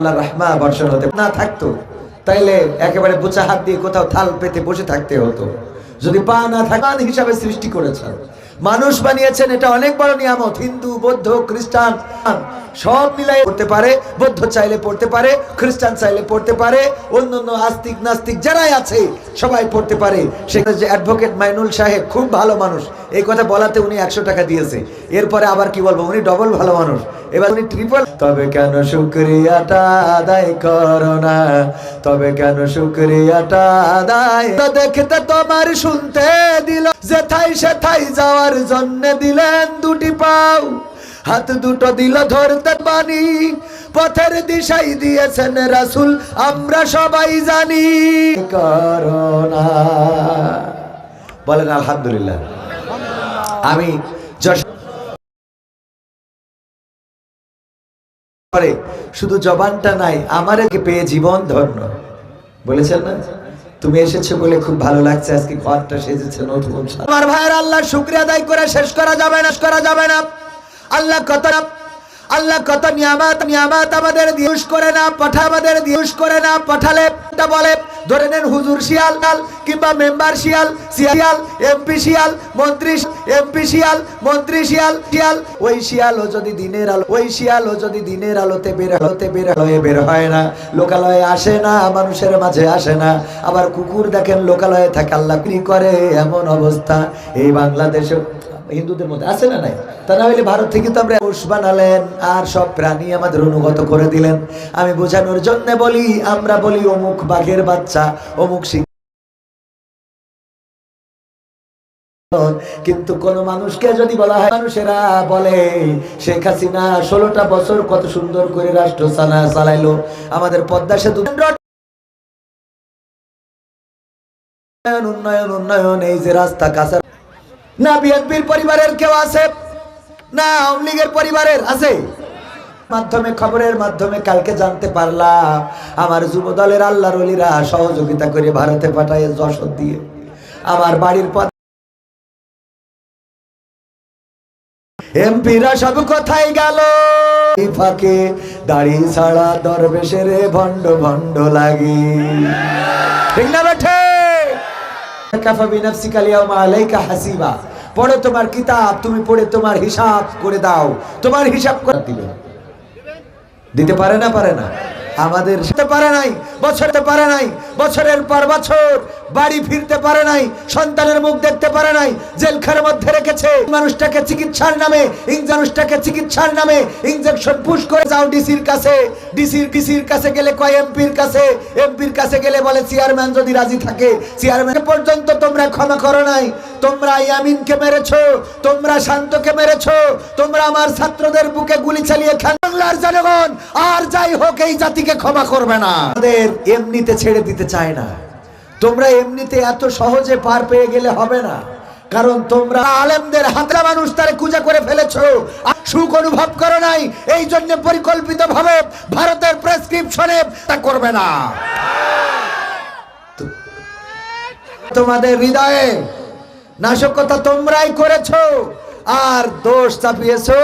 আল্লাহ বর্ষণ হতে না থাকতো, তাইলে একেবারে বোচা হাত দিয়ে কোথাও থাল পেতে বসে থাকতে হতো। যদি পা না থাকান হিসাবে সৃষ্টি করেছেন। মানুষ বানিয়েছেন, এটা অনেক বড় নিয়ামত। হিন্দু, বৌদ্ধ, খ্রিস্টান সব মিলাই পড়তে পারে, বৌদ্ধ চাইলে পড়তে পারে, খ্রিস্টান চাইলে পড়তে পারে, অন্য অন্য আস্তিক, নাস্তিক যারাই আছে, সবাই পড়তে পারে। সেখানে যে অ্যাডভোকেট মাইনুল সাহেব খুব ভালো মানুষ। এই কথা বলাতে উনি একশো টাকা দিয়েছে। এরপরে আবার কি বলব, উনি ডবল ভালো মানুষ। এবার উনি ট্রিপল তবে কেন শুক্রিয়াটা আদায় করো না? তবে কেন শুক্রিয়াটা আদায় দেখতে তোমার শুনতে দিল। যেথাই সেথাই যাওয়ার জন্য দিলেন দুটি পাও। হাত দুটো দিল ধরতে পানি, পথের দিশাই দিয়েছেন রাসুল, আমরা সবাই জানি। বলেন আলহামদুলিল্লাহ। আমি শুধু জবানটা নাই, আমারে পেয়ে জীবন ধন্য? বলেছেন না? তুমি এসেছ বলে খুব ভালো লাগছে, আজকে ঘরটা সেজেছে নতুন আমার ভাইয়ের আল্লাহ শুক্রিয়া আদায় করে শেষ করা যাবে না করা যাবে না। আল্লাহ কত আল্লাহ কত নিয়ামত নিয়ামত আমাদের দিউস করে না, পাঠা আমাদের দিউস করে না, পাঠালে বলে ধরে নেন হুজুর শিয়াল লাল কিংবা মেম্বার শিয়াল শিয়াল, এমপি শিয়াল, মন্ত্রী এমপি শিয়াল, মন্ত্রী শিয়াল শিয়াল। ওই শিয়াল ও যদি দিনের আলো, ওই শিয়াল ও যদি দিনের আলোতে বের হতে বের হয়ে বের হয় না, লোকালয়ে আসে না, মানুষের মাঝে আসে না। আবার কুকুর দেখেন লোকালয়ে থাকে, আল্লাহ করে এমন অবস্থা? এই বাংলাদেশে হিন্দুদের মধ্যে আছে না নাই? তা না হইলে ভারত থেকে তো আমরা উস বানালেন, আর সব প্রাণী আমাদের অনুগত করে দিলেন। আমি বোঝানোর জন্য বলি, আমরা বলি অমুক বাঘের বাচ্চা, অমুক সিং কিন্তু কোন মানুষকে যদি বলা হয়, মানুষেরা বলে, শেখ হাসিনা ষোলোটা বছর কত সুন্দর করে রাষ্ট্র চালা, চালাইলো। আমাদের পদ্মা সেতু উন্নয়ন উন্নয়ন, এই যে রাস্তা কাঁচা না বিএনপির পরিবারের কেউ আছে? না আওয়ামী লীগের পরিবারের আছে? মাধ্যমে, খবরের মাধ্যমে কালকে জানতে পারলাম, আমার যুব দলের আল্লাহর অলিরা সহযোগিতা করে ভারতে পাঠায় যশোর দিয়ে। আমার বাড়ির পথ এমপিরা সব কোথায় গেল? ফাঁকে দাড়ি ছাড়া দরবেশের ভণ্ড ভণ্ড লাগে। ঠিক না বেঠে হাসিবা। পড়ে তোমার কিতাব, তুমি পড়ে তোমার হিসাব করে দাও। তোমার হিসাব করে দিবে দিতে পারে না পারে না? আমাদের পারে নাই বছরতে পারে নাই, বছরের পর বছর বাড়ি ফিরতে পারে নাই, সন্তানের মুখ দেখতে পারে নাই, জেলখানার মধ্যে রেখেছে। মানুষটাকে চিকিৎসার নামে মানুষটাকে চিকিৎসার নামে ইনজেকশন পুশ করে যাও ডিসির কাছে। ডিসির ডিসির কাছে গেলে কয় এমপির কাছে? এমপির কাছে গেলে বলে চেয়ারম্যান যদি রাজি থাকে চেয়ারম্যান পর্যন্ত তোমরা ক্ষমা করো নাই। তোমরা ইয়ামিনকে মেরেছো, তোমরা শান্তকে মেরেছো, তোমরা আমার ছাত্রদের বুকে গুলি চালিয়ে খান। বাংলার জনগণ, আর যাই হোক এই জাতিকে ক্ষমা করবে না। আমাদের এমনিতে ছেড়ে দিতে চায় না। তোমরা এমনিতে এত সহজে পার পেয়ে গেলে হবে না। কারণ তোমরা আলেমদের হাতরা মানুষ তারে কুজা করে ফেলেছো। সুখ অনুভব করো নাই। এই জন্য পরিকল্পিত ভাবে ভারতের প্রেসক্রিপশনে তা করবে না। তোমাদের হৃদয়ে নাশকতা তোমরাই করেছ। আর দোষ চাপিয়েছো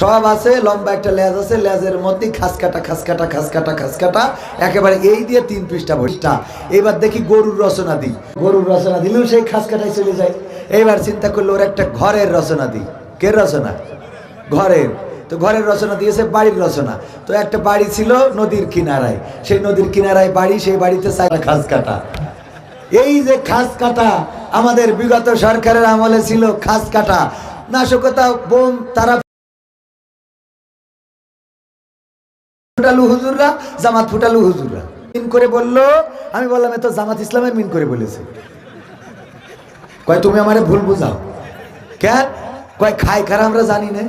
সব আছে, লম্বা একটা লেজ আছে, লেজের মধ্যে খাস কাটা খাস কাটা খাস কাটা খাস কাটা একেবারে এই দিয়ে তিন পৃষ্ঠা পৃষ্ঠা এবার দেখি গরুর রচনা দিই। গরুর রচনা দিলেও সেই খাস কাটাই চলে যায়। এইবার চিন্তা করল ওর একটা ঘরের রচনা দিই। কে রচনা? ঘরের। তো ঘরের রচনা দিয়েছে বাড়ির রচনা। তো একটা বাড়ি ছিল নদীর কিনারায়। সেই নদীর কিনারায় বাড়ি, সেই বাড়িতে চাই খাস কাটা এই যে খাস কাটা আমাদের বিগত সরকারের আমলে ছিল খাস কাটা নাশকতা, বোম, তারা ফুটালু হুজুররা, জামাত ফুটালু হুজুররা। মিন করে বলল, আমি বললাম, এ তো জামাত ইসলামের মিন করে বলেছে। কয়, তুমি আমারে ভুল বুঝাও। কেন কয় খাই খারা আমরা জানি না।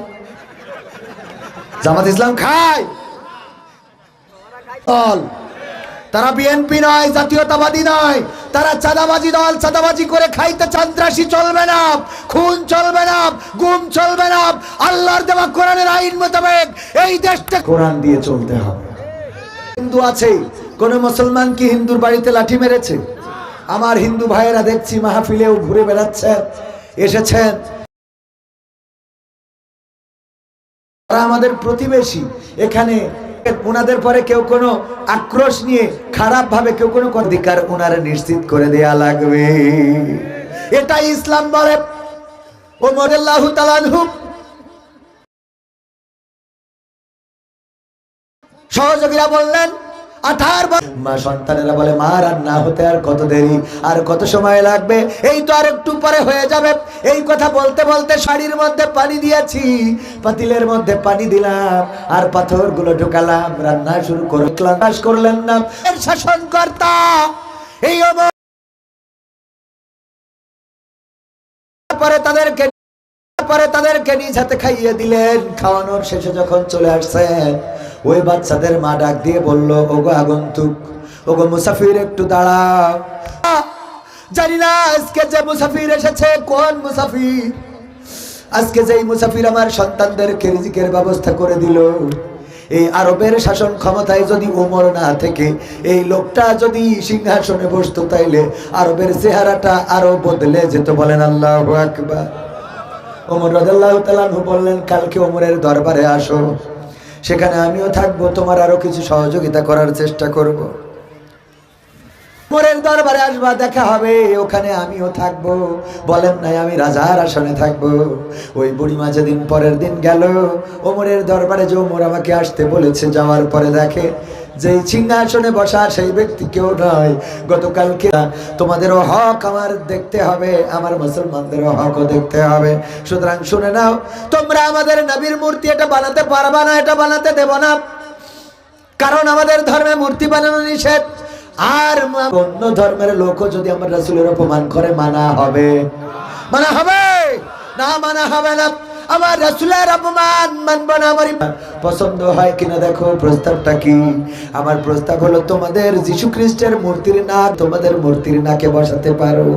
জামাত ইসলাম খায়। তারা বিএনপি নয়, জাতীয়তাবাদী নয়। তারা চাঁদাবাজি দল, চাঁদাবাজি করে খাইতে চান্দ্রাসী চলবে না। খুন চলবে না, গুম চলবে না। আল্লাহর দেওয়া কোরআনের আইন মোতাবেক এই দেশটা কোরআন দিয়ে চলতে হবে। হিন্দু আছে, কোন মুসলমান কি হিন্দুর বাড়িতে লাঠি মেরেছে? আমার হিন্দু ভাইয়েরা দেখছি, মাহফিলেও ঘুরে বেড়াচ্ছেন এসেছেন তারা আমাদের প্রতিবেশী। এখানে ওনাদের পরে কেউ কোনো আক্রোশ নিয়ে খারাপ ভাবে কেউ কোনো অধিকার ওনারা নিশ্চিত করে দেয়া লাগবে। এটা ইসলাম বলে। ওমর আল্লাহ তালানহু সহযোগীরা বললেন পাতিলের মধ্যে পানি দিলাম। আর পাথরগুলো ঢোকালাম। রান্না শুরু করে করলেন না। শাসনকর্তা, এই তাদেরকে পরে তাদেরকে নিজ হাতে খাইয়ে দিলেন। খাওয়ানোর শেষে যখন চলে আসছেন ওই বাচ্চাদের মা ডাক দিয়ে বলল, ওগো আগন্তুক, ওগো মুসাফির একটু দাঁড়াও। জানি না আজকে যে মুসাফির এসেছে, কোন মুসাফির? আজকে যেই মুসাফির আমার সন্তানদের রিজিকের ব্যবস্থা করে দিল, এই আরবের শাসন ক্ষমতায় যদি ওমর না থেকে, এই লোকটা যদি সিংহাসনে বসতো তাইলে আরবের চেহারাটা আরও বদলে যেত। বলেন আল্লাহ আকবার। ওমর রাজাল্লাহ তালানহু বললেন, কালকে ওমরের দরবারে আসো। সেখানে আমিও থাকব, তোমার আরও কিছু সহযোগিতা করার চেষ্টা করব। পরের দরবারে আসবা, দেখা হবে, ওখানে আমিও থাকব বলেন নাই, আমি রাজার আসনে থাকব ওই বুড়ি বুড়িমা যেদিন পরের দিন গেল, ওমরের দরবারে যে ওমর আমাকে আসতে বলেছে, যাওয়ার পরে দেখে যে সিংহাসনে বসা সেই ব্যক্তি কেউ নয়। গতকালকে তোমাদেরও হক আমার দেখতে হবে, আমার মুসলমানদেরও হকও দেখতে হবে। সুতরাং শুনে নাও, তোমরা আমাদের নবীর মূর্তি এটা বানাতে পারবা না, এটা বানাতে দেব না। কারণ আমাদের ধর্মে মূর্তি বানানো নিষেধ। আর অন্য ধর্মের লোকও যদি আমার রাসূলের অপমান করে, মানা হবে। মানা হবে? না, মানা হবে না। আমার রাসূলের অপমান মানব না, আমার। পছন্দ হয় কিনা দেখো, প্রস্তাবটা কি? আমার প্রস্তাব হলো, তোমাদের যীশু খ্রিস্টের মূর্তির না, তোমাদের মূর্তির নাকে বসাতে পারো।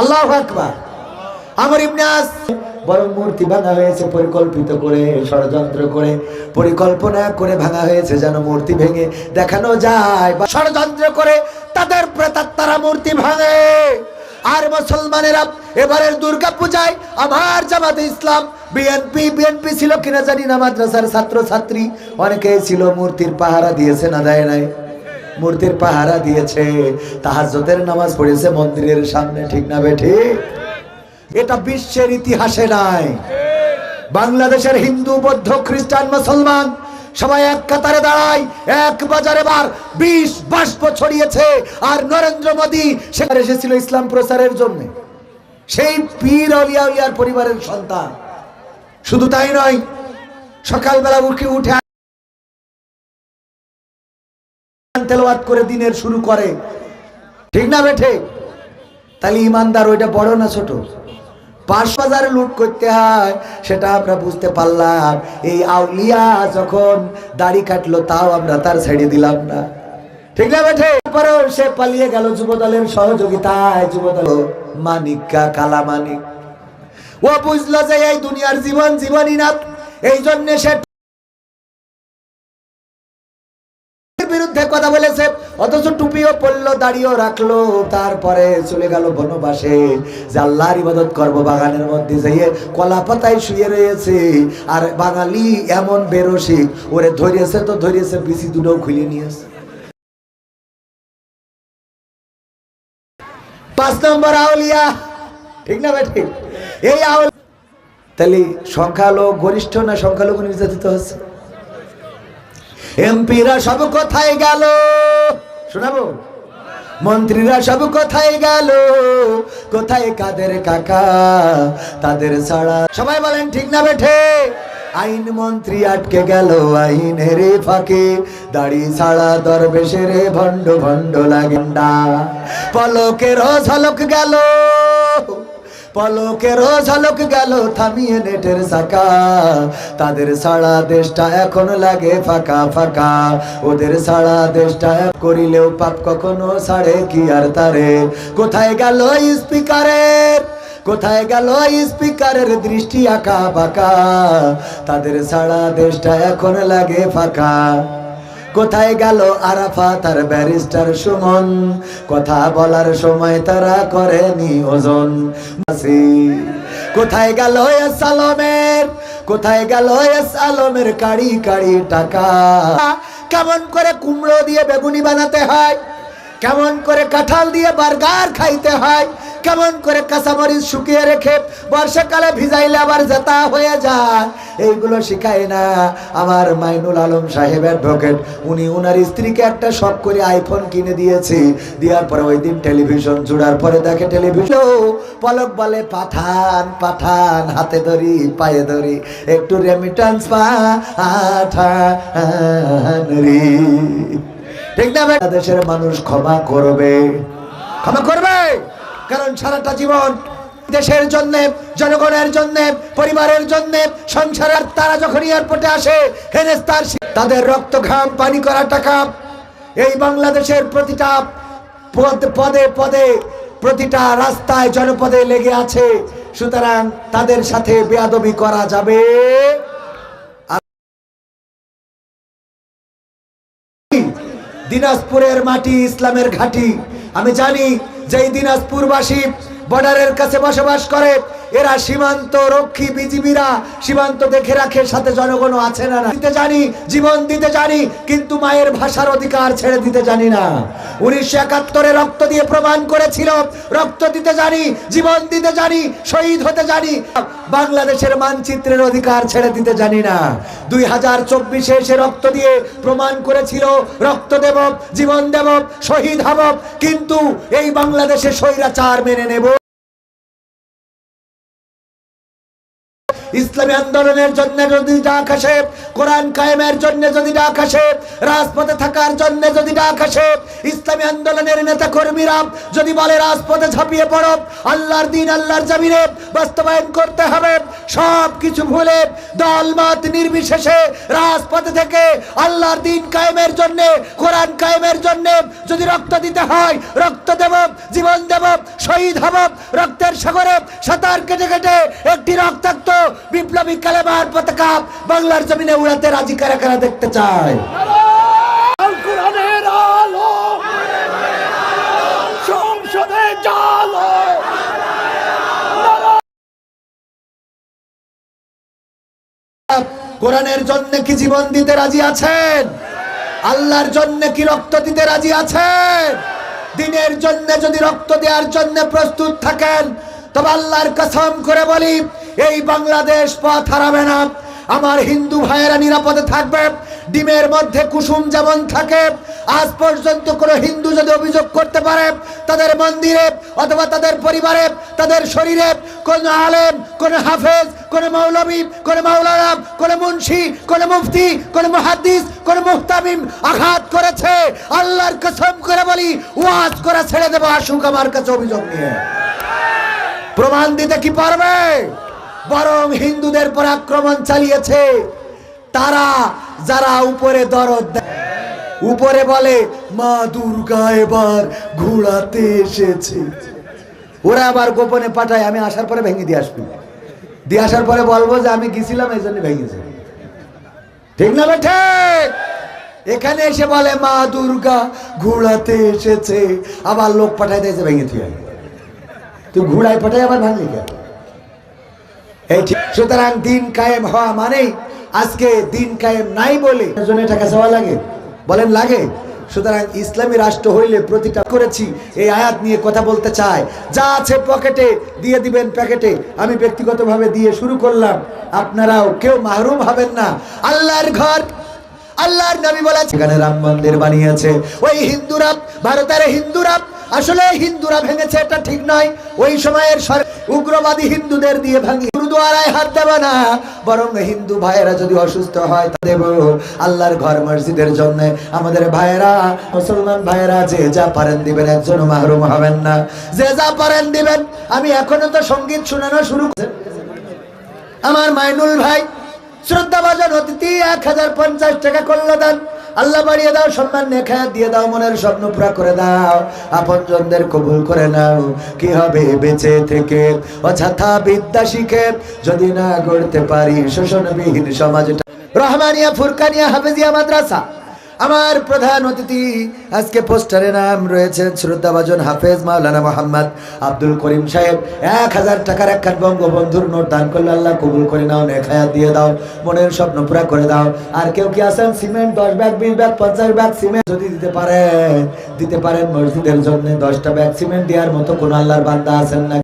আল্লাহ আকবার। আমার ইবনাস বরং মূর্তি ভাঙা হয়েছে, পরিকল্পিত করে, ষড়যন্ত্র করে, পরিকল্পনা করে ভাঙা হয়েছে যেন মূর্তি ভেঙে দেখানো যায় বা ষড়যন্ত্র করে তাদের প্রেতাত্মারা মূর্তি ভাঙে। আর মুসলমানেরা এবারের দুর্গা পূজায় আমার জামাতে ইসলাম বিএনপি বিএনপি ছিল কিনা জানি না, মাদ্রাসার ছাত্র ছাত্রী অনেকেই ছিল মূর্তির পাহারা দিয়েছে না দেয় নাই? মূর্তির পাহারা দিয়েছে। তাহাজ্জুদের নামাজ পড়েছে মন্দিরের সামনে, ঠিক না বেঠি এটা বিশ্বের ইতিহাসে নাই। বাংলাদেশের হিন্দু, বৌদ্ধ, খ্রিস্টান, মুসলমান সবাই এক কাতারে দাঁড়ায়। এক বাজারে বার বিষ বাষ্প ছড়িয়েছে। আর নরেন্দ্র মোদী সেখানে এসেছিল ইসলাম প্রচারের জন্য। সেই পীর অলিয়া উলিয়ার পরিবারের সন্তান। শুধু তাই নয়, সকালবেলা উঠে উঠে করে দিনের শুরু করে। ঠিক না বেঠে? তাহলে ইমানদার ওইটা বড় না ছোট? পাঁচ বাজার লুট করতে হয়, সেটা আমরা বুঝতে পারলাম। এই আউলিয়া যখন দাড়ি কাটলো, তাও আমরা তার ছেড়ে দিলাম না। ঠিক না বেঠে? পরেও সে পালিয়ে গেল যুবদলের সহযোগিতায়। যুবদল, মানিকা কালা মানিক। ও বুঝলো যে এই দুনিয়ার জীবন জীবনই না, এই জন্য সে বিরুদ্ধে কথা বলেছে, অথচ টুপিও পড়ল দাড়িও রাখল, তারপরে চলে গেল বনবাসে। যে আল্লাহর ইবাদত করব বাগানের মধ্যে যাইয়ে কলা পাতায় শুয়ে রয়েছে, আর বাঙালি এমন বেরসিক ওরে ধরিয়েছে তো ধরিয়েছে বিসি দুটো খুলে নিয়েছে। পাঁচ নম্বর আউলিয়া, ঠিক না ভাই এই আউল তাহলে সংখ্যালঘু, গরিষ্ঠ না সংখ্যালঘু নির্যাতিত হচ্ছে? এমপিরা সব কোথায় গেল। শোনাবো? মন্ত্রীরা সব কোথায় গেল। কোথায় কাদের কাকা, তাদের ছাড়া সবাই বলেন, ঠিক না বেঠে? আইন মন্ত্রী আটকে গেল, আইনের ফাঁকে। দাড়ি ছাড়া দরবেশের ভণ্ড ভণ্ড লাগেন্ডা পলকের ঝলক গেল। পলকের ঝলক গেল, থামিয়ে নেটের চাকা তাদের সারা দেশটা এখন লাগে ফাঁকা ফাঁকা। ওদের সারা দেশটা করিলেও পাপ কখনো ছাড়ে, কি আর তারে? কোথায় গেল স্পিকারের? কোথায় গেল স্পিকারের দৃষ্টি আঁকা বাঁকা? তাদের সারা দেশটা এখন লাগে ফাঁকা। কোথায় গেল আরাফাত আর ব্যারিস্টার সুমন? কথা বলার সময় তারা করেনি ওজন। কোথায় গেল এস আলমের? কোথায় গেল এস আলমের কাড়ি কাড়ি টাকা? কেমন করে কুমড়ো দিয়ে বেগুনি বানাতে হয়? কেমন করে কাঁঠাল দিয়ে বার্গার খাইতে হয়, কেমন করে কাঁচামরিচ শুকিয়ে রেখে বর্ষাকালে ভিজাইলে আবার জেতা হয়ে যায়, এইগুলো শিখায় না। আমার মাইনুল আলম সাহেবের ঢোকেন উনি উনার স্ত্রীকে একটা শখ করে আইফোন কিনে দিয়েছে, দেওয়ার পরে ওই দিন টেলিভিশন জোড়ার পরে দেখে টেলিভিশন পলক বলে, পাঠান পাঠান, হাতে ধরি, পায়ে ধরি, একটু রেমিটান্স পাঠান রে। ঠিক না ভাই? দেশের মানুষ ক্ষমা করবে। ক্ষমা করবে। কারণ সারাটা জীবন দেশের জন্য, জনগণের জন্য, পরিবারের জন্য সংসারের তারা যখন এয়ারপোর্টে আসে হেনেস্তার তাদের রক্ত ঘাম, পানি করা টাকা। এই বাংলাদেশের প্রতিটা পদ পদে পদে প্রতিটা রাস্তায় জনপদে লেগে আছে। সুতরাং তাদের সাথে বেয়াদবি করা যাবে। দিনাজপুরের মাটি ইসলামের ঘাটি। আমি জানি যে দিনাজপুরবাসী বর্ডারের কাছে বসবাস করে এরা সীমান্ত রক্ষী বিজিবিরা। সীমান্ত দেখে রাখে সাথে জনগণও আছে না না। দিতে জানি, জীবন দিতে জানি, কিন্তু মায়ের ভাষার অধিকার ছেড়ে দিতে জানি না। উনিশশো একাত্তরে রক্ত দিয়ে প্রমাণ করেছিল, রক্ত দিতে জানি, জীবন দিতে জানি, শহীদ হতে জানি। বাংলাদেশের মানচিত্রের অধিকার ছেড়ে দিতে জানি না। দুই হাজার চব্বিশে এসে রক্ত দিয়ে প্রমাণ করেছিল, রক্ত দেব জীবন দেব শহীদ হব কিন্তু এই বাংলাদেশে স্বৈরাচার মেনে নেব। ইসলামী আন্দোলনের জন্য যদি ডাক আসে, কোরআন কায়েমের জন্য যদি ডাক আসে, রাজপথে থাকার জন্য যদি ডাক আসে, ইসলামী আন্দোলনের নেতা কর্মীরা যদি বলে, রাজপথে ঝাঁপিয়ে পড়ো, আল্লাহর দিন, আল্লাহর জামিনে বাস্তবায়ন করতে হবে সব কিছু ভুলে দল মত নির্বিশেষে রাজপথে থেকে আল্লাহর দিন কায়েমের জন্য, কোরআন কায়েমের জন্য যদি রক্ত দিতে হয়, রক্ত দেব, জীবন দেব, শহীদ হব, রক্তের সাগরে সাঁতার কেটে কেটে একটি রক্তাক্ত বিপ্লবী কালেমার পতাকা বাংলার জমিনে উড়াতে রাজি কারা কারা দেখতে চায়? কোরআনের আলো। সংসদে জালো কোরআনের জন্য কি জীবন দিতে রাজি আছেন? আল্লাহর জন্য কি রক্ত দিতে রাজি আছেন? দিনের জন্য যদি রক্ত দেওয়ার জন্য প্রস্তুত থাকেন তবে আল্লাহর কসম করে বলি এই বাংলাদেশ পথ হারাবে না। আমার হিন্দু ভাইয়েরা নিরাপদে থাকবে। ডিমের মধ্যে কুসুম যেমন থাকে, আজ পর্যন্ত কোনো হিন্দু যদি অভিযোগ করতে পারে, তাদের মন্দিরে অথবা তাদের পরিবারে, তাদের শরীরে কোন আলেম, কোন হাফেজ, কোন মৌলবী, কোন মাওলানা, কোন মুন্সি, কোন মুফতি, কোন মুহাদ্দিস, কোন মুহতামিম আঘাত করেছে, আল্লাহর কসম করে বলি, ওয়াজ করে ছেড়ে দেবো, আসুক আমার কাছে অভিযোগ নিয়ে। প্রমাণ দিতে কি পারবে? বরং হিন্দুদের পর আক্রমণ চালিয়েছে। তারা যারা উপরে দরদ দেয়, উপরে বলে, মা দুর্গা এবার ঘোড়াতে এসেছে। ওরা আবার গোপনে পাঠায়, আমি আসার পরে ভেঙে দিয়ে আসবি। দিয়ে আসার পরে বলব যে, আমি গেছিলাম এই জন্য ভেঙেছে। ঠিক না ঠিক এখানে এসে বলে, মা দুর্গা ঘোড়াতে এসেছে। আবার লোক পাঠায় দিয়েছে ভেঙে দিয়ে তুই ঘোড়ায় পাঠাই আবার ভাঙলি কেন? সুতরাং দিন কায়েম হওয়া মানেই আজকে দিন কায়েম নাই বলে টাকা চাওয়া লাগে। বলেন, লাগে? সুতরাং ইসলামী রাষ্ট্র হইলে প্রতিটা করেছি, এই আয়াত নিয়ে কথা বলতে চাই যা আছে পকেটে, দিয়ে দিবেন প্যাকেটে। আমি ব্যক্তিগতভাবে দিয়ে শুরু করলাম। আপনারাও কেউ মাহরুম হবেন না। আল্লাহর ঘর, আল্লাহর নবী বলেছে এখানে রাম মন্দির বানিয়েছে, ওই হিন্দুরা ভারতের হিন্দুরা আসলে হিন্দুরা ভেঙেছে, এটা ঠিক নয়। ওই সময়ের উগ্রবাদী হিন্দুদের দিয়ে ভাঙি গুরুদুয়ারায় হাত দেবে না। বরং হিন্দু ভাইয়েরা যদি অসুস্থ হয় তা দেব আল্লাহর ঘর মসজিদের জন্য আমাদের ভাইয়েরা, মুসলমান ভাইয়েরা, যে যা পারেন দিবেন একজন মাহরুম হবেন না। যে যা পারেন দিবেন। আমি এখনও তো সংগীত শোনানো শুরু করছি। আমার মাইনুল ভাই শ্রদ্ধা বাজার অতিথি, এক হাজার পঞ্চাশ টাকা করল দেন আল্লাহ বাড়িয়ে দাও, সম্মান নেখা দিয়ে দাও, মনের স্বপ্ন পুরা করে দাও। আপনজনদের কবুল করে নাও। কি হবে বেঁচে থেকে? অযথা বিদ্যা শিখে যদি না গড়তে পারি, শোষণবিহীন সমাজটা। রহমানিয়া, ফুরকানিয়া, হাফেজিয়া, মাদ্রাসা। আমার প্রধান অতিথি। আজকে পোস্টারে নাম রয়েছে শ্রদ্ধাভাজন হাফেজ মাওলানা মোহাম্মদ আব্দুল করিম সাহেব। এক হাজার টাকার একখান বঙ্গবন্ধুর নোট দান করলে আল্লাহ কবুল করে নাও নেখায়া দিয়ে দাও, মনের স্বপ্ন পুরা করে দাও। আর কেউ কি আছেন সিমেন্ট, দশ ব্যাগ, বিশ ব্যাগ, পঞ্চাশ ব্যাগ সিমেন্ট যদি দিতে পারেন দিতে পারেন মসজিদের জন্য দশটা ব্যাগ সিমেন্ট দেওয়ার মতো কোন আল্লাহর বান্দা আছেন না